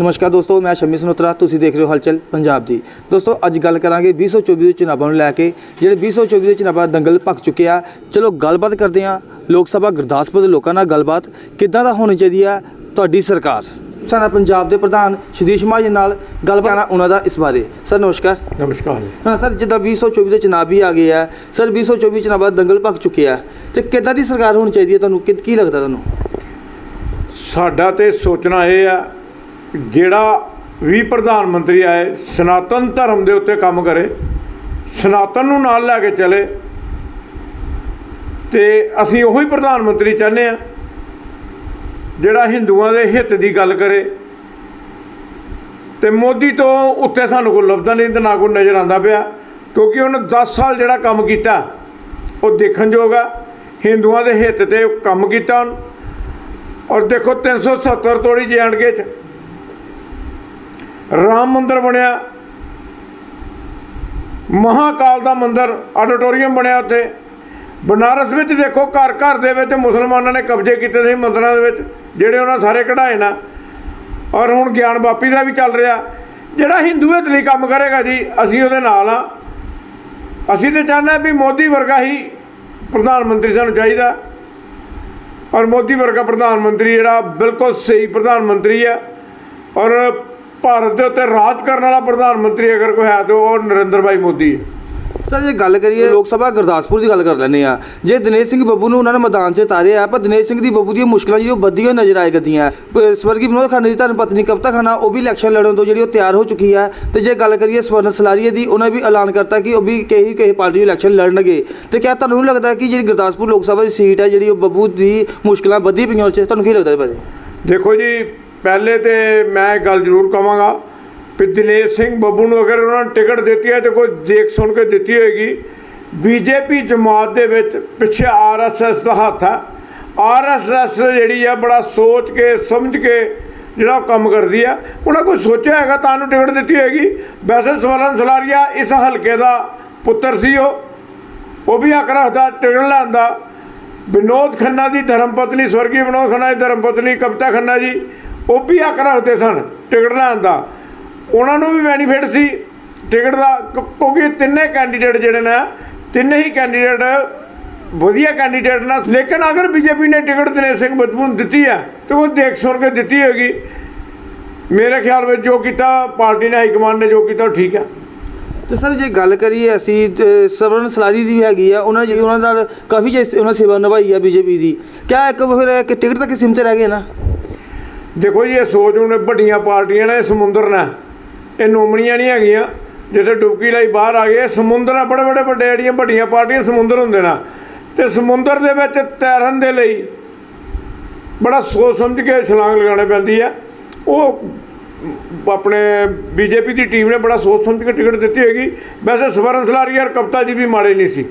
ਨਮਸਕਾਰ ਦੋਸਤੋ ਮੈਂ ਸ਼ਮੀ ਸਨੋਤਰਾ ਤੁਸੀਂ ਦੇਖ ਰਹੇ ਹੋ ਹਲਚਲ ਪੰਜਾਬ ਦੀ। ਦੋਸਤੋ ਅੱਜ ਗੱਲ ਕਰਾਂਗੇ 2024 ਦੇ ਚੁਣਾਵਾਂ ਨੂੰ ਲੈ ਕੇ ਜਿਹੜੇ 2024 ਦੇ ਚੁਣਾਵਾਂ ਦੰਗਲ ਭਖ ਚੁੱਕੇ ਆ। ਚਲੋ ਗੱਲਬਾਤ ਕਰਦੇ ਆ ਲੋਕ ਸਭਾ ਗੁਰਦਾਸਪੁਰ ਦੇ ਲੋਕਾਂ ਨਾਲ ਗੱਲਬਾਤ ਕਿੱਦਾਂ ਦਾ ਹੋਣੀ ਚਾਹੀਦੀ ਆ ਤੁਹਾਡੀ ਸਰਕਾਰ? ਸਾਡਾ ਪੰਜਾਬ ਦੇ ਪ੍ਰਧਾਨ ਸ਼ਦੀਸ਼ ਮਹਾਜਨ ਨਾਲ ਗੱਲਬਾਤ ਕਰਾਂ ਉਹਨਾਂ ਦਾ ਇਸ ਬਾਰੇ। ਸਰ ਨਮਸਕਾਰ। ਨਮਸਕਾਰ ਹਾਂ ਸਰ ਜਿੱਦਾਂ 2024 ਦੇ ਚੁਣਾਵ ਵੀ ਆ ਗਏ ਆ ਸਰ 2024 ਚੁਣਾਵਾਂ ਦੰਗਲ ਭਖ ਚੁੱਕੇ ਆ। ਤੇ ਕਿੱਦਾਂ ਦੀ ਸਰਕਾਰ ਹੋਣੀ ਚਾਹੀਦੀ ਹੈ ਤੁਹਾਨੂੰ? ਕਿ- ਕੀ ਲੱਗਦਾ ਤੁਹਾਨੂੰ? ਸਾਡਾ ਤੇ ਸੋਚਣਾ ਇਹ ਆ ਜਿਹੜਾ ਵੀ ਪ੍ਰਧਾਨ ਮੰਤਰੀ ਆਏ, ਸਨਾਤਨ ਧਰਮ ਦੇ ਉੱਤੇ ਕੰਮ ਕਰੇ, ਸਨਾਤਨ ਨੂੰ ਨਾਲ ਲੈ ਕੇ ਚਲੇ, ਤੇ ਅਸੀਂ ਉਹੀ ਪ੍ਰਧਾਨ ਮੰਤਰੀ ਚਾਹੁੰਦੇ ਆ ਜਿਹੜਾ ਹਿੰਦੂਆਂ ਦੇ ਹਿੱਤ ਦੀ ਗੱਲ ਕਰੇ, ਤੇ ਮੋਦੀ ਤੋਂ ਉੱਤੇ ਸਾਨੂੰ ਕੋਈ ਲੱਭਦਾ ਨਹੀਂ ਤੇ ਨਾ ਕੋਈ ਨਜ਼ਰ ਆਂਦਾ ਪਿਆ, ਕਿਉਂਕਿ ਉਹਨੇ 10 ਸਾਲ ਜਿਹੜਾ ਕੰਮ ਕੀਤਾ, ਉਹ ਦੇਖਣਯੋਗ ਆ। ਹਿੰਦੂਆਂ ਦੇ ਹਿੱਤ ਤੇ ਕੰਮ ਕੀਤਾ ਉਹਨੇ। ਔਰ ਦੇਖੋ 370 ਤੋੜੀ ਜੈਂਡਕੇ ਚ ਰਾਮ ਮੰਦਿਰ ਬਣਿਆ। ਮਹਾਕਾਲ ਦਾ ਮੰਦਿਰ ਆਡੀਟੋਰੀਅਮ ਬਣਿਆ ਉੱਥੇ। ਬਨਾਰਸ ਵਿੱਚ ਦੇਖੋ, ਘਰ ਘਰ ਦੇ ਵਿੱਚ ਮੁਸਲਮਾਨਾਂ ਨੇ ਕਬਜ਼ੇ ਕੀਤੇ ਸੀ ਮੰਦਰਾਂ ਦੇ ਵਿੱਚ, ਜਿਹੜੇ ਉਹਨਾਂ ਸਾਰੇ ਕਢਾਏ ਨਾ। ਔਰ ਹੁਣ ਗਿਆਨ ਵਾਪੀ ਦਾ ਵੀ ਚੱਲ ਰਿਹਾ। ਜਿਹੜਾ ਹਿੰਦੂ ਲਈ ਕੰਮ ਕਰੇਗਾ ਜੀ, ਅਸੀਂ ਉਹਦੇ ਨਾਲ ਆ ਅਸੀਂ ਤੇ ਚਾਹੁੰਦੇ ਵੀ ਮੋਦੀ ਵਰਗਾ ਹੀ ਪ੍ਰਧਾਨ ਮੰਤਰੀ ਸਾਨੂੰ ਚਾਹੀਦਾ। ਔਰ ਮੋਦੀ ਵਰਗਾ ਪ੍ਰਧਾਨ ਮੰਤਰੀ ਜਿਹੜਾ ਬਿਲਕੁਲ ਸਹੀ ਪ੍ਰਧਾਨ ਮੰਤਰੀ ਆ। ਔਰ ਭਾਰਤ ਦੇ ਉੱਤੇ ਰਾਜ ਕਰਨ ਵਾਲਾ ਪ੍ਰਧਾਨ ਮੰਤਰੀ ਅਗਰ ਕੋਈ ਹੈ ਤਾਂ ਉਹ ਨਰਿੰਦਰ ਭਾਈ ਮੋਦੀ ਹੈ। ਸਰ ਜੇ ਗੱਲ ਕਰੀਏ ਲੋਕ ਸਭਾ ਗੁਰਦਾਸਪੁਰ ਦੀ ਗੱਲ ਕਰ ਲੈਂਦੇ ਆ ਜੇ ਦਿਨੇਸ਼ ਸਿੰਘ ਬੱਬੂ ਨੂੰ ਉਹਨਾਂ ਨੇ ਮੈਦਾਨ 'ਚ ਤਾਰਿਆ ਪਰ ਦਿਨੇਸ਼ ਸਿੰਘ ਦੀ ਬੱਬੂ ਦੀਆਂ ਮੁਸ਼ਕਲਾਂ ਜਿਹੜੀ ਉਹ ਵੱਧਦੀਆਂ ਨਜ਼ਰ ਆਏ ਕਰਦੀਆਂ ਸਵਰਗੀ ਵਿਨੋਦ ਖੰਨਾ ਦੀ ਧਰਮ ਪਤਨੀ ਕਵਿਤਾ ਖੰਨਾ ਉਹ ਵੀ ਇਲੈਕਸ਼ਨ ਲੜਨ ਤੋਂ ਜਿਹੜੀ ਉਹ ਤਿਆਰ ਹੋ ਚੁੱਕੀ ਹੈ। ਤੇ ਜੇ ਗੱਲ ਕਰੀਏ ਸਵਰਨ ਸਲਾਰੀਆ ਦੀ ਉਹਨਾਂ ਵੀ ਐਲਾਨ ਕਰਤਾ ਕਿ ਉਹ ਵੀ ਕਹੀ ਕਹੀ ਪਾਰਟੀ ਇਲੈਕਸ਼ਨ ਲੜਨਗੇ। ਤੇ ਕਿਆ ਤੁਹਾਨੂੰ ਨਹੀਂ ਲੱਗਦਾ ਕਿ ਜਿਹੜੀ ਗੁਰਦਾਸਪੁਰ ਲੋਕ ਸਭਾ ਦੀ ਸੀਟ ਹੈ ਜਿਹੜੀ ਉਹ ਬੱਬੂ ਦੀ ਮੁਸ਼ਕਲਾਂ ਵਧੀ ਪਈਆਂ ਉਹ 'ਚ? ਤੁਹਾਨੂੰ ਕੀ ਲੱਗਦਾ ਇਹ ਬਾਰੇ ਦੇਖੋ ਜੀ ਪਹਿਲੇ ਤੇ ਮੈਂ ਇੱਕ ਗੱਲ ਜ਼ਰੂਰ ਕਹਾਂਗਾ ਕਿ ਦਿਨੇਸ਼ ਸਿੰਘ ਬੱਬੂ ਨੂੰ ਅਗਰ ਉਹਨਾਂ ਨੇ ਟਿਕਟ ਦਿੱਤੀ ਹੈ ਤੇ ਕੋਈ ਦੇਖ ਸੁਣ ਕੇ ਦਿੱਤੀ ਹੋਏਗੀ। ਬੀਜੇਪੀ ਜਮਾਤ ਦੇ ਵਿੱਚ ਪਿੱਛੇ ਆਰਐਸਐਸ ਦਾ ਹੱਥ ਹੈ। ਆਰਐਸਐਸ ਜਿਹੜੀ ਆ ਬੜਾ ਸੋਚ ਕੇ, ਸਮਝ ਕੇ ਜਿਹੜਾ ਉਹ ਕੰਮ ਕਰਦੀ ਆ, ਉਹਨਾਂ ਕੋਈ ਸੋਚਿਆ ਹੈਗਾ ਤਾਂ ਨੂੰ ਟਿਕਟ ਦਿੱਤੀ ਹੋਏਗੀ? ਵੈਸੇ ਸਵਰਨ ਸਲਾਰੀਆ ਇਸ ਹਲਕੇ ਦਾ ਪੁੱਤਰ ਸੀ ਉਹ। ਉਹ ਵੀ ਹੱਕ ਰੱਖਦਾ ਟਿਕਟ ਲੈਣ ਦਾ। ਵਿਨੋਦ ਖੰਨਾ ਦੀ ਧਰਮ ਪਤਨੀ ਸਵਰਗੀ ਵਿਨੋਦ ਖੰਨਾ ਦੀ ਧਰਮ ਪਤਨੀ ਕਵਿਤਾ ਖੰਨਾ ਜੀ। ਉਹ ਵੀ ਹੱਕ ਰੱਖਦੇ ਸਨ ਟਿਕਟ ਲੈਣ ਦਾ। ਉਹਨਾਂ ਨੂੰ ਵੀ ਬੈਨੀਫਿਟ ਸੀ। ਟਿਕਟ ਦਾ ਕਿਉਂਕਿ ਤਿੰਨੇ ਕੈਂਡੀਡੇਟ ਜਿਹੜੇ ਨੇ, ਤਿੰਨੇ ਹੀ ਕੈਂਡੀਡੇਟ ਵਧੀਆ ਕੈਂਡੀਡੇਟ ਨੇ। ਲੇਕਿਨ ਅਗਰ ਬੀਜੇਪੀ ਨੇ ਟਿਕਟ ਦਿਨੇਸ਼ ਸਿੰਘ ਬੱਬੂ ਨੂੰ ਦਿੱਤੀ ਹੈ, ਤੇ ਉਹ ਦੇਖ ਸੁਣ ਕੇ ਦਿੱਤੀ ਹੋਗੀ ਮੇਰੇ ਖਿਆਲ ਵਿੱਚ ਜੋ ਕੀਤਾ ਪਾਰਟੀ ਨੇ ਹਾਈ ਕਮਾਂਡ ਨੇ ਜੋ ਕੀਤਾ, ਉਹ ਠੀਕ ਹੈ। ਤੇ ਸਰ, ਜੇ ਗੱਲ ਕਰੀਏ ਅਸੀਂ, ਤੇ ਸਵਰਨ ਸਲਾਰੀ ਦੀ ਵੀ ਹੈਗੀ ਆ, ਉਹਨਾਂ ਜਿਹੜੀ ਉਹਨਾਂ ਨਾਲ ਕਾਫੀ ਜੇ ਉਹਨਾਂ ਸੇਵਾ ਨਿਭਾਈ ਆ ਬੀਜੇਪੀ ਦੀ। ਕਿਆ ਇੱਕ ਫਿਰ ਕਿ ਟਿਕਟ ਤੱਕ ਹੀ ਸਿਮਤ ਰਹਿ ਗਏ ਨਾ? ਦੇਖੋ ਜੀ, ਇਹ ਸੋਚ ਹੁਣ ਵੱਡੀਆਂ ਪਾਰਟੀਆਂ ਨੇ ਸਮੁੰਦਰ ਨੇ। ਇਹ ਨੋਮਣੀਆਂ ਨਹੀਂ ਹੈਗੀਆਂ। ਜਿੱਥੇ ਡੁਬਕੀ ਲਈ ਬਾਹਰ ਆ ਗਏ ਸਮੁੰਦਰ ਆ, ਬੜੇ ਬੜੇ ਵੱਡੇ ਜਿਹੜੀਆਂ ਵੱਡੀਆਂ ਪਾਰਟੀਆਂ ਸਮੁੰਦਰ ਹੁੰਦੇ ਨੇ। ਤੇ ਸਮੁੰਦਰ ਦੇ ਵਿੱਚ ਤੈਰਨ ਦੇ ਲਈ ਬੜਾ ਸੋਚ ਸਮਝ ਕੇ ਛਲਾਂਗ ਲਗਾਉਣੀ ਪੈਂਦੀ ਆ। ਉਹ ਆਪਣੇ ਬੀਜੇਪੀ ਦੀ ਟੀਮ ਨੇ ਬੜਾ ਸੋਚ ਸਮਝ ਕੇ ਟਿਕਟ ਦਿੱਤੀ ਹੈਗੀ ਵੈਸੇ ਸਵਰਨ ਸਲਾਰੀ ਔਰ ਕਪਤਾ ਜੀ ਵੀ ਮਾੜੇ ਨਹੀਂ ਸੀ।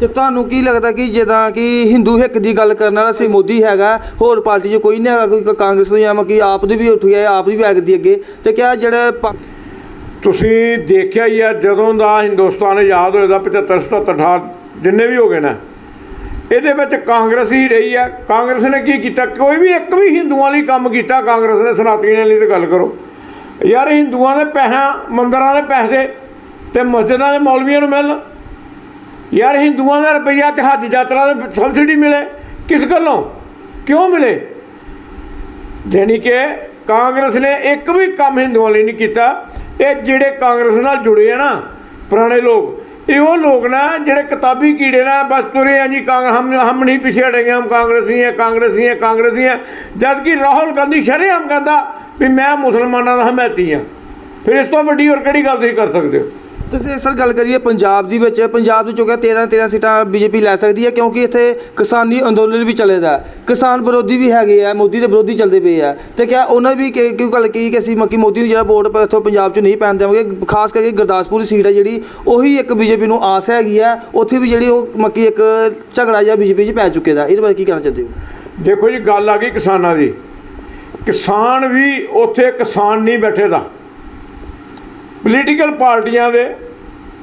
ਤੇ ਤੁਹਾਨੂੰ ਕੀ ਲੱਗਦਾ ਕਿ ਜਿੱਦਾਂ ਕਿ ਹਿੰਦੂ ਹਿੱਕ ਦੀ ਗੱਲ ਕਰਨ ਵਾਲਾ ਸੀ ਮੋਦੀ ਹੈਗਾ, ਹੋਰ ਪਾਰਟੀ 'ਚ ਕੋਈ ਨਹੀਂ ਹੈਗਾ, ਕੋਈ ਕਾਂਗਰਸ ਤੋਂ ਜਾਂ ਕਿ ਆਪ ਦੀ ਵੀ ਉੱਠ ਗਿਆ, ਆਪ ਦੀ ਵੀ ਆਗਦੀ ਅੱਗੇ, ਤੇ ਕਿਹਾ ਜਿਹੜੇ ਤੁਸੀਂ ਦੇਖਿਆ ਹੀ ਆ, ਜਦੋਂ ਦਾ ਹਿੰਦੁਸਤਾਨ ਆਜ਼ਾਦ ਹੋਇਆ ਦਾ 75 77 68 ਜਿੰਨੇ ਵੀ ਹੋ ਗਏ ਨਾ, ਇਹਦੇ ਵਿੱਚ ਕਾਂਗਰਸ ਹੀ ਰਹੀ ਆ। ਕਾਂਗਰਸ ਨੇ ਕੀ ਕੀਤਾ? ਕੋਈ ਵੀ ਇੱਕ ਵੀ ਹਿੰਦੂਆਂ ਲਈ ਕੰਮ ਕੀਤਾ, ਕਾਂਗਰਸ ਨੇ ਸਨਾਤਨੀਆਂ ਲਈ ਤੇ ਗੱਲ ਕਰੋ। ਯਾਰ ਹਿੰਦੂਆਂ ਦੇ ਪੈਸਾ ਮੰਦਰਾਂ ਦੇ ਪੈਸੇ ਤੇ ਮਸਜਿਦਾਂ ਦੇ ਮੌਲਵੀਆਂ ਨੂੰ ਮਿਲਣ। ਯਾਰ ਹਿੰਦੂਆਂ ਦਾ ਰੁਪਈਆ ਤੇ ਹੱਜ ਯਾਤਰਾ ਦੇ ਸਬਸਿਡੀ ਮਿਲੇ, ਕਿਸ ਗੱਲੋਂ? ਕਿਉਂ ਮਿਲੇ? ਜਾਣੀ ਕਿ ਕਾਂਗਰਸ ਨੇ ਇੱਕ ਵੀ ਕੰਮ ਹਿੰਦੂਆਂ ਲਈ ਨਹੀਂ ਕੀਤਾ। ਇਹ ਜਿਹੜੇ ਕਾਂਗਰਸ ਨਾਲ ਜੁੜੇ ਆ ਨਾ, ਪੁਰਾਣੇ ਲੋਕ, ਇਹ ਉਹ ਲੋਕ ਨਾ ਜਿਹੜੇ ਕਿਤਾਬੀ ਕੀੜੇ ਨਾ ਬਸ ਤੁਰੇ ਆ ਜੀ ਕਾਂਗਰਸ ਹਮ ਹਮ ਨਹੀਂ ਪਿਛੇ ਹਟेंगे ਹਮ ਕਾਂਗਰਸੀ ਹੈ ਕਾਂਗਰਸੀ ਹੈ ਕਾਂਗਰਸੀ ਹੈ ਜਦ ਕਿ ਰਾਹੁਲ ਗਾਂਧੀ ਸ਼ਰੇਆਮ ਕਹਿੰਦਾ ਵੀ ਮੈਂ ਮੁਸਲਮਾਨਾਂ ਦਾ ਹਮਾਇਤੀ ਹਾਂ ਫਿਰ ਇਸ ਤੋਂ ਵੱਡੀ ਹੋਰ ਕਿਹੜੀ ਗੱਲ ਤੁਸੀਂ ਕਰ ਸਕਦੇ ਹੋ? ਤੇ ਫਿਰ ਸਰ ਗੱਲ ਕਰੀਏ ਪੰਜਾਬ ਦੀ ਵਿੱਚ, ਪੰਜਾਬ ਵਿੱਚ ਹੋ ਗਿਆ 13 13 ਸੀਟਾਂ ਬੀਜੇਪੀ ਲੈ ਸਕਦੀ ਹੈ, ਕਿਉਂਕਿ ਇੱਥੇ ਕਿਸਾਨੀ ਅੰਦੋਲਨ ਵੀ ਚੱਲੇਦਾ ਕਿਸਾਨ ਵਿਰੋਧੀ ਵੀ ਹੈਗੇ ਆ, ਮੋਦੀ ਦੇ ਵਿਰੋਧੀ ਚੱਲਦੇ ਪਏ ਆ। ਤੇ ਕਿਆ ਉਹਨਾਂ ਵੀ ਕਿ- ਕਿਉਂ ਗੱਲ ਕੀ ਕਿ ਅਸੀਂ ਮੱਕੀ ਮੋਦੀ ਨੂੰ ਜਿਹੜਾ ਵੋਟ ਇੱਥੋਂ ਪੰਜਾਬ 'ਚ ਨਹੀਂ ਪੈਣ ਦੇਵਾਂਗੇ, ਖਾਸ ਕਰਕੇ ਗੁਰਦਾਸਪੁਰ ਦੀ ਸੀਟ ਹੈ ਜਿਹੜੀ, ਉਹੀ ਇੱਕ ਬੀਜੇਪੀ ਨੂੰ ਆਸ ਹੈਗੀ ਆ। ਉੱਥੇ ਵੀ ਜਿਹੜੀ ਉਹ ਮੱਕੀ ਇੱਕ ਝਗੜਾ ਜਿਹਾ ਬੀਜੇਪੀ 'ਚ ਪੈ ਚੁੱਕੇ ਦਾ। ਇਹਦੇ ਬਾਰੇ ਕੀ ਕਹਿਣਾ ਚਾਹੁੰਦੇ ਹੋ? ਦੇਖੋ ਜੀ, ਗੱਲ ਆ ਗਈ ਕਿਸਾਨਾਂ ਦੀ। ਕਿਸਾਨ ਵੀ ਉੱਥੇ ਕਿਸਾਨ ਨਹੀਂ ਬੈਠੇ ਦਾ ਪੋਲੀਟੀਕਲ ਪਾਰਟੀਆਂ ਦੇ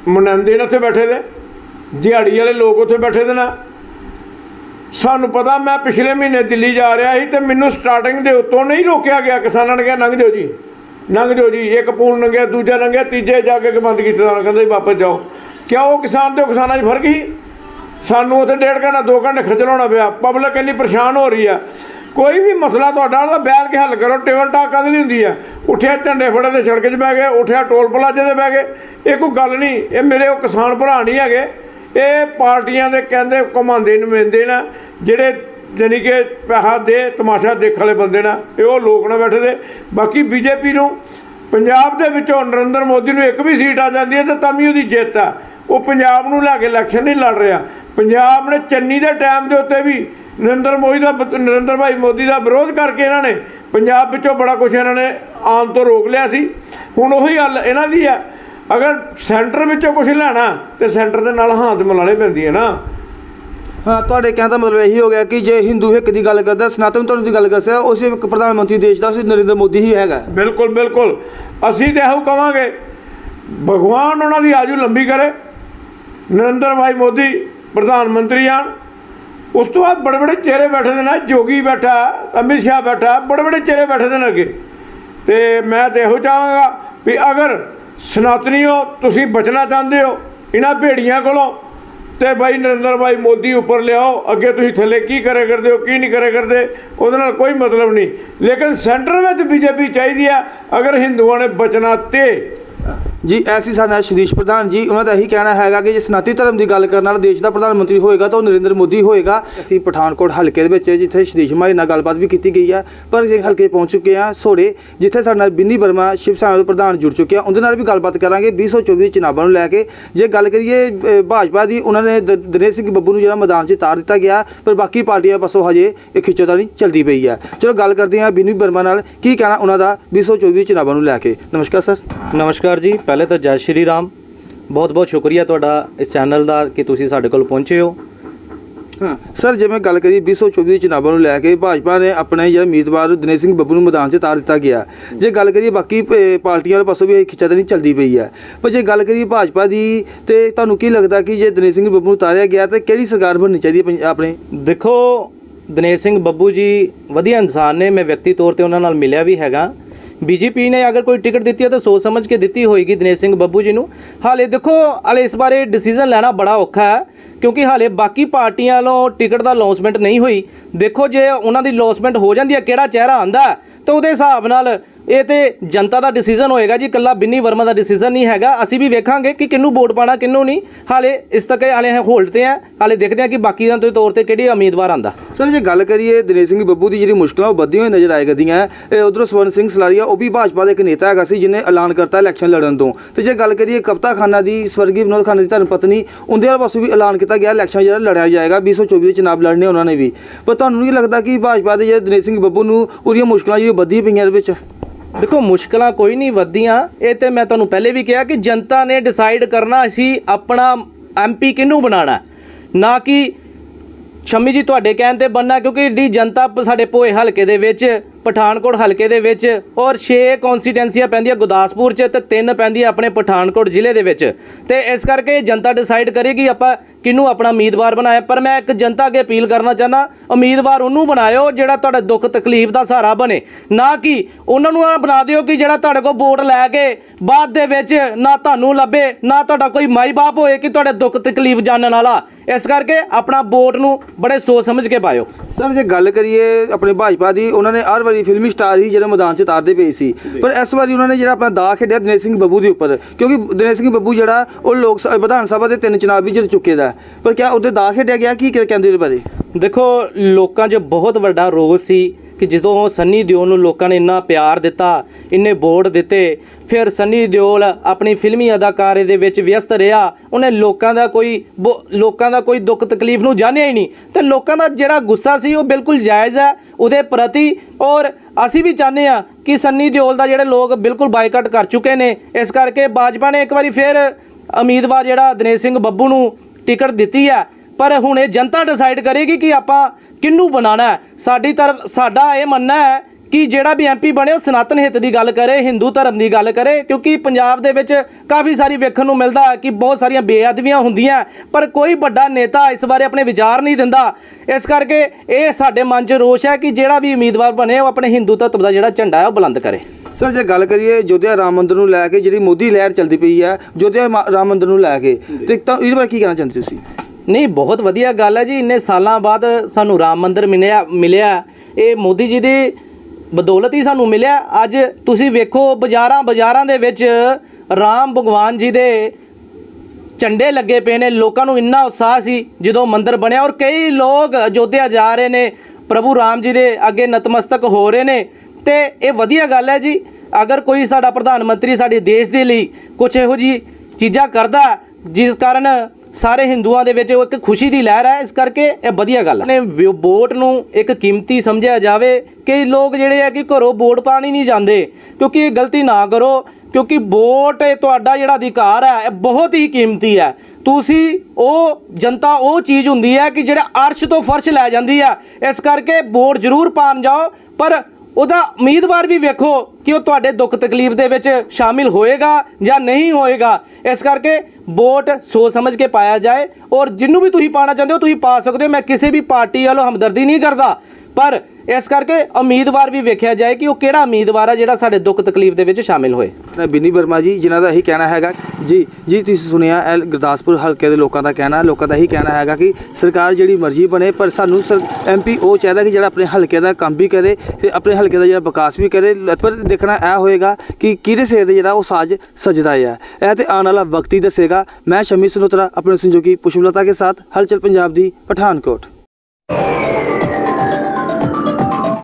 ਨੁਮਾਇੰਦੇ ਨੇ ਉੱਥੇ ਬੈਠੇ ਦੇ। ਦਿਹਾੜੀ ਵਾਲੇ ਲੋਕ ਉੱਥੇ ਬੈਠੇ ਦੇ ਨਾ। ਸਾਨੂੰ ਪਤਾ, ਮੈਂ ਪਿਛਲੇ ਮਹੀਨੇ ਦਿੱਲੀ ਜਾ ਰਿਹਾ ਸੀ ਤੇ ਮੈਨੂੰ ਸਟਾਰਟਿੰਗ ਦੇ ਉੱਤੋਂ ਨਹੀਂ ਰੋਕਿਆ ਗਿਆ। ਕਿਸਾਨਾਂ ਨੇ ਕਿਹਾ, ਲੰਘ ਜਾਓ ਜੀ, ਲੰਘ ਜਾਓ ਜੀ। ਇੱਕ ਪੂਲ ਲੰਘਿਆ, ਦੂਜਾ ਲੰਘਿਆ, ਤੀਜੇ ਜਾ ਕੇ ਬੰਦ ਕੀਤਾ ਤਾਂ ਕਹਿੰਦਾ ਜੀ ਵਾਪਸ ਜਾਓ। ਕਿਆ ਉਹ ਕਿਸਾਨ ਤੇ ਕਿਸਾਨਾਂ 'ਚ ਫ਼ਰਕ ਸੀ ਸਾਨੂੰ ਉੱਥੇ ਡੇਢ ਘੰਟਾ, ਦੋ ਘੰਟੇ ਖੱਜਲ ਹੋਣਾ ਪਿਆ। ਪਬਲਿਕ ਇੰਨੀ ਪਰੇਸ਼ਾਨ ਹੋ ਰਹੀ ਆ। ਕੋਈ ਵੀ ਮਸਲਾ ਤੁਹਾਡਾ ਉਹਦਾ ਬੈਠ ਕੇ ਹੱਲ ਕਰੋ, ਟੇਬਲ ਟਾਕ ਕਦ ਨਹੀਂ ਹੁੰਦੀ ਆ। ਉੱਠਿਆ ਝੰਡੇ ਫੜੇ ਤੇ ਸੜਕ 'ਚ ਬਹਿ ਗਏ, ਉੱਠਿਆ ਟੋਲ ਪਲਾਜ਼ੇ ਤੇ ਬਹਿ ਗਏ। ਇਹ ਕੋਈ ਗੱਲ ਨਹੀਂ ਇਹ ਮੇਰੇ ਉਹ ਕਿਸਾਨ ਭਰਾ ਨਹੀਂ ਹੈਗੇ। ਇਹ ਪਾਰਟੀਆਂ ਦੇ ਕਹਿੰਦੇ ਕਮਾਉਂਦੇ ਨੁਮਾਇੰਦੇ ਨੇ, ਜਿਹੜੇ ਜਾਣੀ ਕਿ ਪੈਸਾ ਦੇ, ਤਮਾਸ਼ਾ ਦੇਖ ਵਾਲੇ ਬੰਦੇ ਨਾ, ਇਹ ਉਹ ਲੋਕ ਨਾ ਬੈਠੇ ਦੇ। ਬਾਕੀ ਬੀਜੇਪੀ ਨੂੰ, ਪੰਜਾਬ ਦੇ ਵਿੱਚੋਂ ਨਰਿੰਦਰ ਮੋਦੀ ਨੂੰ ਇੱਕ ਵੀ ਸੀਟ ਆ ਜਾਂਦੀ ਹੈ ਤਾਂ ਤਾਂ ਵੀ ਉਹਦੀ ਜਿੱਤ ਆ। ਉਹ ਪੰਜਾਬ ਨੂੰ ਲੈ ਕੇ ਇਲੈਕਸ਼ਨ ਨਹੀਂ ਲੜ ਰਿਹਾ। ਪੰਜਾਬ ਨੇ ਚੰਨੀ ਦੇ ਟਾਈਮ ਦੇ ਉੱਤੇ ਵੀ ਨਰਿੰਦਰ ਮੋਦੀ ਦਾ ਨਰਿੰਦਰ ਭਾਈ ਮੋਦੀ ਦਾ ਵਿਰੋਧ ਕਰਕੇ ਇਹਨਾਂ ਨੇ ਪੰਜਾਬ ਵਿੱਚੋਂ ਬੜਾ ਕੁਝ ਇਹਨਾਂ ਨੇ ਆਉਣ ਤੋਂ ਰੋਕ ਲਿਆ ਸੀ। ਹੁਣ ਉਹੀ ਗੱਲ ਇਹਨਾਂ ਦੀ ਆ। ਅਗਰ ਸੈਂਟਰ ਵਿੱਚੋਂ ਕੁਝ ਲੈਣਾ ਤੇ ਸੈਂਟਰ ਦੇ ਨਾਲ ਹੱਥ ਮਿਲਾਣੇ ਪੈਂਦੀ ਹੈ ਨਾ। ਹਾਂ ਤੁਹਾਡੇ ਕਹਿਣ ਦਾ ਮਤਲਬ ਇਹੀ ਹੋ ਗਿਆ ਕਿ ਜੇ ਹਿੰਦੂ ਹਿੱਕ ਦੀ ਗੱਲ ਕਰਦਾ ਸਨਾਤਨ ਧਰਮ ਦੀ ਗੱਲ ਕਰਦਾ ਉਸੇ ਇੱਕ ਪ੍ਰਧਾਨ ਮੰਤਰੀ ਦੇਸ਼ ਦਾ ਉਸੇ ਨਰਿੰਦਰ ਮੋਦੀ ਹੀ ਹੈਗਾ। ਬਿਲਕੁਲ ਬਿਲਕੁਲ। ਅਸੀਂ ਤੇ ਇਹੋ ਕਵਾਂਗੇ ਭਗਵਾਨ ਉਹਨਾਂ ਦੀ ਆਜੂ ਲੰਬੀ ਕਰੇ। ਨਰਿੰਦਰ ਭਾਈ ਮੋਦੀ ਪ੍ਰਧਾਨ ਮੰਤਰੀ ਆਣ ਉਸ ਤੋਂ ਬਾਅਦ ਬੜੇ ਬੜੇ ਚਿਹਰੇ ਬੈਠੇ ਦੇ ਨਾ ਜੋਗੀ ਬੈਠਾ, ਅਮਿਤ ਸ਼ਾਹ ਬੈਠਾ ਬੜੇ ਬੜੇ ਚਿਹਰੇ ਬੈਠੇ ਦੇ ਨੇ ਅੱਗੇ ਤੇ ਮੈਂ ਤੇ ਇਹੋ ਚਾਹਾਂਗਾ ਵੀ ਅਗਰ ਸਨਾਤਨੀਓ, ਤੁਸੀਂ ਬਚਣਾ ਚਾਹੁੰਦੇ ਹੋ, ਇਹਨਾਂ ਭੇੜੀਆਂ ਕੋਲੋਂ, ਤੇ ਭਾਈ ਨਰਿੰਦਰ ਭਾਈ ਮੋਦੀ ਉੱਪਰ ਲਿਆਓ, ਅੱਗੇ ਤੁਸੀਂ ਥੱਲੇ ਕੀ ਕਰੇ ਕਰਦੇ ਹੋ, ਕੀ ਨਹੀਂ ਕਰੇ ਕਰਦੇ, ਉਹਦੇ ਨਾਲ ਕੋਈ ਮਤਲਬ ਨਹੀਂ। ਲੇਕਿਨ ਸੈਂਟਰ ਵਿੱਚ ਬੀਜੇਪੀ ਚਾਹੀਦੀ ਆ, ਅਗਰ ਹਿੰਦੂਆਂ ਨੇ ਬਚਣਾ ਤੇ ਜੀ ਐਸੀ ਸਾਡੇ ਨਾਲ ਸ਼੍ਰੀਸ਼ ਪ੍ਰਧਾਨ ਜੀ, ਉਹਨਾਂ ਦਾ ਇਹੀ ਕਹਿਣਾ ਹੈਗਾ ਕਿ ਜੇ ਸਨਾਤੀ ਧਰਮ ਦੀ ਗੱਲ ਕਰਨ ਨਾਲ ਦੇਸ਼ ਦਾ ਪ੍ਰਧਾਨ ਮੰਤਰੀ ਹੋਏਗਾ ਤਾਂ ਉਹ ਨਰਿੰਦਰ ਮੋਦੀ ਹੋਏਗਾ। ਅਸੀਂ ਪਠਾਨਕੋਟ ਹਲਕੇ ਦੇ ਵਿੱਚ ਜਿੱਥੇ ਸ਼੍ਰੀਸ਼ ਮਾਈ ਨਾਲ ਗੱਲਬਾਤ ਵੀ ਕੀਤੀ ਗਈ ਹੈ। ਪਰ ਜੇ ਹਲਕੇ ਪਹੁੰਚ ਚੁੱਕੇ ਆ ਸੋੜੇ ਜਿੱਥੇ ਸਾਡੇ ਨਾਲ ਬਿੰਨੀ ਵਰਮਾ, ਸ਼ਿਵ ਸੈਨਾ ਦੇ ਪ੍ਰਧਾਨ ਜੁੜ ਚੁੱਕੇ ਆ ਉਹਦੇ ਨਾਲ ਵੀ ਗੱਲਬਾਤ ਕਰਾਂਗੇ 2024 ਦੇ ਚੁਣਾਵਾਂ ਨੂੰ ਲੈ ਕੇ। ਜੇ ਗੱਲ ਕਰੀਏ ਭਾਜਪਾ ਦੀ, ਉਹਨਾਂ ਨੇ ਦਨੇਸ਼ ਸਿੰਘ ਬੱਬੂ ਨੂੰ ਜਿਹੜਾ ਮੈਦਾਨ 'ਚ ਤਾਰ ਦਿੱਤਾ ਗਿਆ, ਪਰ ਬਾਕੀ ਪਾਰਟੀਆਂ ਪਾਸੋਂ ਹਜੇ ਇਹ ਖਿੱਚੋਤਾਣੀ ਚੱਲਦੀ ਪਈ ਹੈ। ਚਲੋ, ਗੱਲ ਕਰਦੇ ਹਾਂ ਬਿੰਨੀ ਵਰਮਾ ਨਾਲ, ਕੀ ਕਹਿਣਾ ਉਹਨਾਂ ਦਾ 2024 ਦੇ ਚੁਣਾਵਾਂ ਨੂੰ ਲੈ ਕੇ। ਨਮਸਕਾਰ, ਸਰ। ਨਮਸਕਾਰ। ਜੀ। ਪਹਿਲੇ ਤਾਂ ਜੈ ਸ਼੍ਰੀ ਰਾਮ। ਬਹੁਤ ਬਹੁਤ ਸ਼ੁਕਰੀਆ ਤੁਹਾਡਾ ਇਸ ਚੈਨਲ ਦਾ ਕਿ ਤੁਸੀਂ ਸਾਡੇ ਕੋਲ ਪਹੁੰਚੇ ਹੋ। ਹਾਂ ਸਰ ਜਿਵੇਂ ਗੱਲ ਕਰੀਏ 2024 ਦੇ ਚੁਣਾਵਾਂ ਨੂੰ ਲੈ ਕੇ ਭਾਜਪਾ ਨੇ ਆਪਣੇ ਜਿਹੜਾ ਉਮੀਦਵਾਰ ਦਿਨੇਸ਼ ਸਿੰਘ ਬੱਬੂ ਨੂੰ ਮੈਦਾਨ 'ਚ ਤਾਰ ਦਿੱਤਾ ਗਿਆ। ਜੇ ਗੱਲ ਕਰੀਏ ਬਾਕੀ ਪਾਰਟੀਆਂ ਵਾਲੇ ਪਾਸੋਂ ਵੀ ਇਹ ਖਿੱਚਾਤਾਣੀ ਚੱਲਦੀ ਪਈ ਹੈ। ਪਰ ਜੇ ਗੱਲ ਕਰੀਏ ਭਾਜਪਾ ਦੀ ਤੇ ਤੁਹਾਨੂੰ ਕੀ ਲੱਗਦਾ ਕਿ ਜੇ ਦਿਨੇਸ਼ ਸਿੰਘ ਬੱਬੂ ਨੂੰ ਉਤਾਰਿਆ ਗਿਆ ਤਾਂ ਕਿਹੜੀ ਸਰਕਾਰ ਬਣਨੀ ਚਾਹੀਦੀ ਹੈ ਆਪਣੇ? ਦੇਖੋ ਦਿਨੇਸ਼ ਸਿੰਘ ਬੱਬੂ ਜੀ ਵਧੀਆ ਇਨਸਾਨ ਨੇ। ਮੈਂ ਵਿਅਕਤੀ ਤੌਰ ਤੇ ਉਹਨਾਂ ਨਾਲ ਮਿਲਿਆ ਵੀ ਹੈਗਾ। ਬੀਜੇਪੀ ਨੇ ਅਗਰ ਕੋਈ ਟਿਕਟ ਦਿੱਤੀ ਹੈ ਤਾਂ ਸੋਚ ਸਮਝ ਕੇ ਦਿੱਤੀ ਹੋਏਗੀ ਦਿਨੇਸ਼ ਸਿੰਘ ਬੱਬੂ ਜੀ ਨੂੰ। ਹਾਲੇ ਦੇਖੋ, ਹਾਲੇ ਇਸ ਬਾਰੇ ਡਿਸੀਜਨ ਲੈਣਾ ਬੜਾ ਔਖਾ ਹੈ, ਕਿਉਂਕਿ ਹਾਲੇ ਬਾਕੀ ਪਾਰਟੀਆਂ ਵੱਲੋਂ ਟਿਕਟ ਦਾ ਲੌਂਚਮੈਂਟ ਨਹੀਂ ਹੋਈ। ਦੇਖੋ ਜੇ ਉਹਨਾਂ ਦੀ ਲੌਂਚਮੈਂਟ ਹੋ ਜਾਂਦੀ ਹੈ, ਕਿਹੜਾ ਚਿਹਰਾ ਆਂਦਾ ਤਾਂ ਉਹਦੇ ਹਿਸਾਬ ਨਾਲ ਇਹ ਤੇ ਜਨਤਾ ਦਾ ਡਿਸੀਜਨ ਹੋਏਗਾ ਜੀ ਕੱਲਾ ਬਿੰਨੀ ਵਰਮਾ ਦਾ ਡਿਸੀਜਨ ਨਹੀਂ ਹੈਗਾ। ਅਸੀਂ ਵੀ ਵੇਖਾਂਗੇ ਕਿ ਕਿੰਨੂੰ ਵੋਟ ਪਾਣਾ ਕਿੰਨੂੰ ਨਹੀਂ। ਹਾਲੇ ਇਸ ਤੱਕ ਹਾਲੇ ਹੋਲਡ ਤੇ ਆ ਹਾਲੇ ਦੇਖਦੇ ਆ ਕਿ ਬਾਕੀ ਦੇ ਤੌਰ ਤੇ ਕਿਹੜੇ ਉਮੀਦਵਾਰ ਆਂਦਾ ਸਰ, ਜੇ ਗੱਲ ਕਰੀਏ ਦਿਨੇਸ਼ ਸਿੰਘ ਬੱਬੂ ਦੀ ਜਿਹੜੀ ਮੁਸ਼ਕਲਾਂ ਉਹ ਵੱਧਦੀਆਂ ਹੋਈ ਨਜ਼ਰ ਆਏ ਕਰਦੀਆਂ ਇਹ ਉਧਰੋਂ ਸਵਰਨ ਸਿੰਘ ਸਲਾਰੀਆ ਉਹ ਵੀ ਭਾਜਪਾ ਦਾ ਇੱਕ ਨੇਤਾ ਹੈਗਾ ਸੀ ਜਿਹਨੇ ਐਲਾਨ ਕਰਤਾ ਇਲੈਕਸ਼ਨ ਲੜਨ ਤੋਂ। ਤੇ ਜੇ ਗੱਲ ਕਰੀਏ ਕਪਤਾ ਖਾਨਾ ਦੀ, ਸਵਰਗੀ ਵਿਨੋਦ ਖਾਨਾ ਦੀ ਧਰਮ ਪਤਨੀ, ਉਹਦੇ ਵਾਲੇ ਪਾਸੋਂ ਵੀ ਐਲਾਨ ਕੀਤਾ ਗਿਆ ਇਲੈਕਸ਼ਨ ਜਿਹੜਾ ਲੜਿਆ ਜਾਏਗਾ 2024 ਦੇ ਚੁਣਾਵ ਲੜਨੇ ਉਹਨਾਂ ਨੇ ਵੀ। ਪਰ ਤੁਹਾਨੂੰ ਨਹੀਂ ਲੱਗਦਾ ਕਿ ਭਾਜਪਾ ਦੇ ਜਿਹੜੇ ਦਿਨੇਸ਼ ਸਿੰਘ ਬੱਬੂ ਨੂੰ ਉਹਦੀਆਂ ਮੁਸ਼ਕਲਾਂ ਜਿਹੜੀਆਂ ਵੱਧਦੀਆਂ ਪਈਆਂ ਇਹਦੇ ਵਿੱਚ? ਦੇਖੋ, ਮੁਸ਼ਕਲਾਂ ਕੋਈ ਨਹੀਂ ਵੱਧਦੀਆਂ। ਇਹ ਤੇ ਮੈਂ ਤੁਹਾਨੂੰ ਪਹਿਲੇ ਵੀ ਕਿਹਾ ਕਿ ਜਨਤਾ ਨੇ ਡਿਸਾਈਡ ਕਰਨਾ ਅਸੀਂ ਆਪਣਾ ਐਮਪੀ ਕਿਹਨੂੰ ਬਣਾਉਣਾ। ਨਾ ਕਿ ਸ਼ੰਮੀ ਜੀ ਤੁਹਾਡੇ ਕਹਿਣ ਤੇ ਬੰਨਾ ਕਿਉਂਕਿ ਏਡੀ ਜਨਤਾ ਸਾਡੇ ਭੋਏ ਹਲਕੇ ਦੇ ਵਿੱਚ ਪਠਾਨਕੋਟ ਹਲਕੇ ਦੇ ਵਿੱਚ ਔਰ 6 ਕੌਨਸਟੀਟੈਂਸੀਆਂ ਪੈਂਦੀਆਂ ਗੁਰਦਾਸਪੁਰ 'ਚ ਤੇ ਤਿੰਨ ਪੈਂਦੀਆਂ ਆਪਣੇ ਪਠਾਨਕੋਟ ਜ਼ਿਲ੍ਹੇ ਦੇ ਵਿੱਚ। ਤੇ ਇਸ ਕਰਕੇ ਜਨਤਾ ਡਿਸਾਈਡ ਕਰੇਗੀ ਆਪਾਂ ਕਿਹਨੂੰ ਆਪਣਾ ਉਮੀਦਵਾਰ ਬਣਾਇਆ। ਪਰ ਮੈਂ ਇੱਕ ਜਨਤਾ ਅੱਗੇ ਅਪੀਲ ਕਰਨਾ ਚਾਹਨਾ ਉਮੀਦਵਾਰ ਉਹਨੂੰ ਬਣਾਇਓ ਜਿਹੜਾ ਤੁਹਾਡਾ ਦੁੱਖ ਤਕਲੀਫ ਦਾ ਸਹਾਰਾ ਬਣੇ। ਨਾ ਕਿ ਉਹਨਾਂ ਨੂੰ ਬਣਾ ਦਿਓ ਕਿ ਜਿਹੜਾ ਤੁਹਾਡੇ ਕੋਲ ਵੋਟ ਲੈ ਕੇ ਬਾਅਦ ਦੇ ਵਿੱਚ ਨਾ ਤੁਹਾਨੂੰ ਲੱਭੇ, ਨਾ ਤੁਹਾਡਾ ਕੋਈ ਮਾਈ ਬਾਪ ਹੋਏ ਕਿ ਤੁਹਾਡੇ ਦੁੱਖ ਤਕਲੀਫ ਜਾਣਨ ਵਾਲਾ। ਇਸ ਕਰਕੇ ਆਪਣਾ ਵੋਟ ਨੂੰ ਬੜੇ ਸੋਚ ਸਮਝ ਕੇ ਪਾਇਓ। ਸਰ, ਜੇ ਗੱਲ ਕਰੀਏ ਆਪਣੇ ਭਾਜਪਾ ਦੀ, ਉਹਨਾਂ ਨੇ ਹਰ ਵਾਰੀ ਫਿਲਮੀ ਸਟਾਰ ਹੀ ਜਿਹੜੇ ਮੈਦਾਨ 'ਚ ਤਾਰਦੇ ਪਏ ਸੀ। ਪਰ ਇਸ ਵਾਰੀ ਉਹਨਾਂ ਨੇ ਜਿਹੜਾ ਆਪਣਾ ਦਾ ਖੇਡਿਆ ਦਿਨੇਸ਼ ਸਿੰਘ ਬੱਬੂ ਦੇ ਉੱਪਰ ਕਿਉਂਕਿ ਦਿਨੇਸ਼ ਸਿੰਘ ਬੱਬੂ ਜਿਹੜਾ ਉਹ ਲੋਕ ਸ- ਵਿਧਾਨ ਸਭਾ ਦੇ ਤਿੰਨ ਚੁਣਾਵ ਵੀ ਜਿੱਤ ਚੁੱਕੇ ਦਾ। ਹੈ। ਪਰ ਕਿਆ ਉਹਦੇ ਦਾ ਖੇਡਿਆ ਗਿਆ ਕੀ ਕ- ਕਹਿੰਦੇ ਇਹਦੇ ਬਾਰੇ? ਦੇਖੋ ਲੋਕਾਂ 'ਚ ਬਹੁਤ ਵੱਡਾ ਰੋਸ ਸੀ। ਕਿ ਜਦੋਂ ਸੰਨੀ ਦਿਓਲ ਨੂੰ ਲੋਕਾਂ ਨੇ ਇੰਨਾ ਪਿਆਰ ਦਿੱਤਾ, ਇੰਨੇ ਵੋਟ ਦਿੱਤੇ, ਫਿਰ ਸੰਨੀ ਦਿਓਲ ਆਪਣੀ ਫਿਲਮੀ ਅਦਾਕਾਰੇ ਦੇ ਵਿੱਚ ਵਿਅਸਤ ਰਿਹਾ। ਉਹਨੇ ਲੋਕਾਂ ਦਾ ਕੋਈ ਬੋ- ਲੋਕਾਂ ਦਾ ਕੋਈ ਦੁੱਖ ਤਕਲੀਫ ਨੂੰ ਜਾਣਿਆ ਹੀ ਨਹੀਂ। ਤੇ ਲੋਕਾਂ ਦਾ ਜਿਹੜਾ ਗੁੱਸਾ ਸੀ ਉਹ ਬਿਲਕੁਲ ਜਾਇਜ਼ ਹੈ, ਉਹਦੇ ਪ੍ਰਤੀ। ਔਰ ਅਸੀਂ ਵੀ ਚਾਹੁੰਦੇ ਆ ਕਿ ਸੰਨੀ ਦਿਓਲ ਦਾ ਜਿਹੜੇ ਲੋਕ ਬਿਲਕੁਲ ਬਾਈਕਾਟ ਕਰ ਚੁੱਕੇ ਨੇ। ਇਸ ਕਰਕੇ ਭਾਜਪਾ ਨੇ ਇੱਕ ਵਾਰੀ ਫਿਰ ਉਮੀਦਵਾਰ ਜਿਹੜਾ ਦਿਨੇਸ਼ ਸਿੰਘ ਬੱਬੂ ਨੂੰ ਟਿਕਟ ਦਿੱਤੀ ਹੈ। ਪਰ ਹੁਣ ਇਹ ਜਨਤਾ ਡਿਸਾਈਡ ਕਰੇਗੀ ਕਿ ਆਪਾਂ ਕਿਹਨੂੰ ਬਣਾਉਣਾ ਹੈ। ਸਾਡੀ ਤਰਫ ਸਾਡਾ ਇਹ ਮੰਨਣਾ ਹੈ ਕਿ ਜਿਹੜਾ ਵੀ ਐਮਪੀ ਬਣੇ ਉਹ ਸਨਾਤਨ ਹਿੱਤ ਦੀ ਗੱਲ ਕਰੇ ਹਿੰਦੂ ਧਰਮ ਦੀ ਗੱਲ ਕਰੇ ਕਿਉਂਕਿ ਪੰਜਾਬ ਦੇ ਵਿੱਚ ਕਾਫੀ ਸਾਰੀ ਵੇਖਣ ਨੂੰ ਮਿਲਦਾ ਹੈ ਕਿ ਬਹੁਤ ਸਾਰੀਆਂ ਬੇਅਦਬੀਆਂ ਹੁੰਦੀਆਂ ਪਰ ਕੋਈ ਵੱਡਾ ਨੇਤਾ ਇਸ ਬਾਰੇ ਆਪਣੇ ਵਿਚਾਰ ਨਹੀਂ ਦਿੰਦਾ। ਇਸ ਕਰਕੇ ਇਹ ਸਾਡੇ ਮਨ 'ਚ ਰੋਸ਼ ਹੈ ਕਿ ਜਿਹੜਾ ਵੀ ਉਮੀਦਵਾਰ ਬਣੇ ਉਹ ਆਪਣੇ ਹਿੰਦੂ ਤੱਤ ਦਾ ਜਿਹੜਾ ਝੰਡਾ ਹੈ ਉਹ ਬੁਲੰਦ ਕਰੇ। ਸਰ ਜੇ ਗੱਲ ਕਰੀਏ ਜੋਧਿਆ ਰਾਮ ਮੰਦਿਰ ਨੂੰ ਲੈ ਕੇ ਜਿਹੜੀ ਮੋਦੀ ਲਹਿਰ ਚੱਲਦੀ ਪਈ ਹੈ ਜੋਧਿਆ ਰਾਮ ਮੰਦਿਰ ਨੂੰ ਲੈ ਕੇ ਤੇ ਤਾਂ ਇਹਦੇ ਬਾਰੇ ਕੀ ਕਹਿਣਾ ਚਾਹੁੰਦੇ ਤੁਸੀਂ? ਨਹੀਂ, ਬਹੁਤ ਵਧੀਆ ਗੱਲ ਹੈ ਜੀ। ਇੰਨੇ ਸਾਲਾਂ ਬਾਅਦ ਸਾਨੂੰ ਰਾਮ ਮੰਦਿਰ ਮਿਲਿਆ ਮਿਲਿਆ। ਇਹ ਮੋਦੀ ਜੀ ਦੀ ਬਦੌਲਤ ਹੀ ਸਾਨੂੰ ਮਿਲਿਆ। ਅੱਜ ਤੁਸੀਂ ਵੇਖੋ ਬਾਜ਼ਾਰਾਂ ਬਾਜ਼ਾਰਾਂ ਦੇ ਵਿੱਚ ਰਾਮ ਭਗਵਾਨ ਜੀ ਦੇ ਝੰਡੇ ਲੱਗੇ ਪਏ ਨੇ। ਲੋਕਾਂ ਨੂੰ ਇੰਨਾ ਉਤਸ਼ਾਹ ਸੀ ਜਦੋਂ ਮੰਦਿਰ ਬਣਿਆ ਔਰ ਕਈ ਲੋਕ ਅਯੋਧਿਆ ਜਾ ਰਹੇ ਨੇ। ਪ੍ਰਭੂ ਰਾਮ ਜੀ ਦੇ ਅੱਗੇ ਨਤਮਸਤਕ ਹੋ ਰਹੇ ਨੇ। ਤੇ ਇਹ ਵਧੀਆ ਗੱਲ ਹੈ ਜੀ। ਅਗਰ ਕੋਈ ਸਾਡਾ ਪ੍ਰਧਾਨ ਮੰਤਰੀ ਸਾਡੇ ਦੇਸ਼ ਦੇ ਲਈ ਕੁਝ ਇਹੋ ਜੀ ਚੀਜ਼ਾਂ ਕਰਦਾ, ਜਿਸ ਕਾਰਨ ਸਾਰੇ ਹਿੰਦੂਆਂ ਦੇ ਵਿੱਚ ਉਹ ਇੱਕ ਖੁਸ਼ੀ ਦੀ ਲਹਿਰ ਹੈ, ਇਸ ਕਰਕੇ ਇਹ ਵਧੀਆ ਗੱਲ ਹੈ। ਨੇ ਵੋਟ ਨੂੰ ਇੱਕ ਕੀਮਤੀ ਸਮਝਿਆ ਜਾਵੇ ਕਈ ਲੋਕ ਜਿਹੜੇ ਆ ਕਿ ਘਰੋਂ ਵੋਟ ਪਾਣ ਹੀ ਨਹੀਂ ਜਾਂਦੇ, ਕਿਉਂਕਿ ਇਹ ਗਲਤੀ ਨਾ ਕਰੋ, ਕਿਉਂਕਿ ਵੋਟ ਇਹ ਤੁਹਾਡਾ ਜਿਹੜਾ ਅਧਿਕਾਰ ਹੈ, ਇਹ ਬਹੁਤ ਹੀ ਕੀਮਤੀ ਹੈ। ਤੁਸੀਂ ਉਹ ਜਨਤਾ, ਉਹ ਚੀਜ਼ ਹੁੰਦੀ ਹੈ ਕਿ ਜਿਹੜਾ ਅਰਸ਼ ਤੋਂ ਫਰਸ਼ ਲੈ ਜਾਂਦੀ ਹੈ, ਇਸ ਕਰਕੇ ਵੋਟ ਜ਼ਰੂਰ ਪਾਣ ਜਾਓ, ਪਰ ਉਹਦਾ ਉਮੀਦਵਾਰ ਵੀ ਵੇਖੋ ਕਿ ਉਹ ਤੁਹਾਡੇ ਦੁੱਖ ਤਕਲੀਫ ਦੇ ਵਿੱਚ ਸ਼ਾਮਿਲ ਹੋਏਗਾ ਜਾਂ ਨਹੀਂ ਹੋਏਗਾ। ਇਸ ਕਰਕੇ ਵੋਟ ਸੋਚ ਸਮਝ ਕੇ ਪਾਇਆ ਜਾਏ ਔਰ ਜਿੰਨੂੰ ਵੀ ਤੁਸੀਂ ਪਾਣਾ ਚਾਹੁੰਦੇ ਹੋ, ਤੁਸੀਂ ਪਾ ਸਕਦੇ ਹੋ। ਮੈਂ ਕਿਸੇ ਵੀ ਪਾਰਟੀ ਵੱਲੋਂ ਹਮਦਰਦੀ ਨਹੀਂ ਕਰਦਾ। ਪਰ ਇਸ ਕਰਕੇ ਉਮੀਦਵਾਰ ਵੀ ਵੇਖਿਆ ਜਾਏ ਕਿ ਉਹ ਕਿਹੜਾ ਉਮੀਦਵਾਰ ਆ ਜਿਹੜਾ ਸਾਡੇ ਦੁੱਖ ਤਕਲੀਫ ਦੇ ਵਿੱਚ ਸ਼ਾਮਿਲ ਹੋਏ। ਮੈਂ ਬਿਨੀ ਵਰਮਾ ਜੀ, ਜਿਨ੍ਹਾਂ ਦਾ ਇਹੀ ਕਹਿਣਾ ਹੈਗਾ। ਜੀ ਜੀ, ਤੁਸੀਂ ਸੁਣਿਆ, ਇਹ ਗੁਰਦਾਸਪੁਰ ਹਲਕੇ ਦੇ ਲੋਕਾਂ ਦਾ ਕਹਿਣਾ, ਲੋਕਾਂ ਦਾ ਇਹੀ ਕਹਿਣਾ ਹੈਗਾ ਕਿ ਸਰਕਾਰ ਜਿਹੜੀ ਮਰਜ਼ੀ ਬਣੇ, ਪਰ ਸਾਨੂੰ ਐਮਪੀ ਉਹ ਚਾਹੀਦਾ ਕਿ ਜਿਹੜਾ ਆਪਣੇ ਹਲਕੇ ਦਾ ਕੰਮ ਵੀ ਕਰੇ ਤੇ ਆਪਣੇ ਹਲਕੇ ਦਾ ਜਿਹੜਾ ਵਿਕਾਸ ਵੀ ਕਰੇ। ਪਰ ਦੇਖਣਾ ਇਹ ਹੋਏਗਾ ਕਿ ਕਿਹਦੇ ਸਿਰ ਤੇ ਜਿਹੜਾ ਉਹ ਸਾਜ਼ ਸਜਦਾ ਹੈ ਇਹ ਤੇ ਆਉਣ ਵਾਲਾ ਵਕਤ ਹੀ ਦੱਸੇਗਾ। ਮੈਂ ਸ਼ਮੀ ਸਨੋਤਰਾ ਆਪਣੇ ਸੰਜੋਗੀ ਪੁਸ਼ਪਲਤਾ ਕੇ ਸਾਥ, ਹਲਚਲ ਪੰਜਾਬ ਦੀ ਪਠਾਨਕੋਟ।